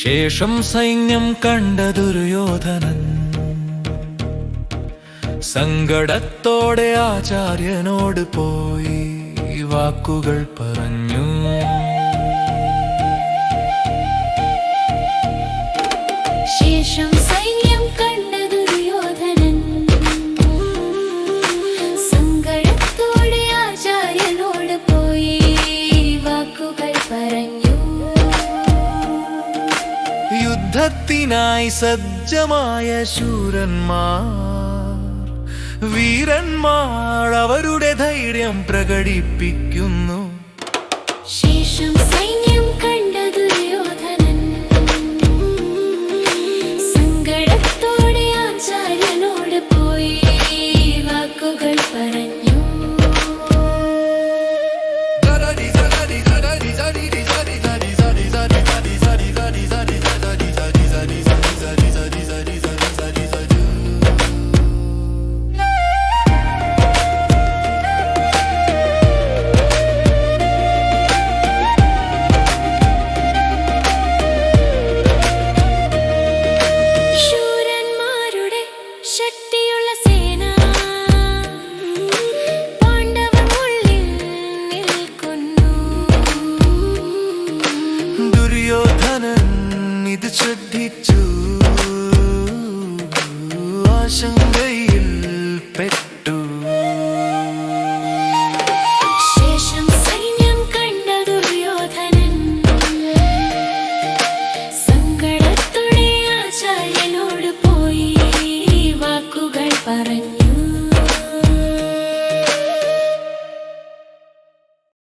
ശേഷം സൈന്യം കണ്ട ദുര്യോധനൻ സങ്കടത്തോടെ ആചാര്യനോട് പോയി വാക്കുകൾ പറഞ്ഞു. യുദ്ധത്തിനായി സജ്ജമായ ശൂരന്മാർ വീരന്മാർ അവരുടെ ധൈര്യം പ്രകടിപ്പിക്കുന്നു. ശേഷം ഇത് ശ്രദ്ധിച്ചു. ആശങ്കയിൽ പെട്ടു. ശേഷം സൈന്യം കണ്ട ദുര്യോധനൻ സങ്കടത്തോടെ ആചാര്യനോട് പോയി വാക്കുകൾ പറഞ്ഞു.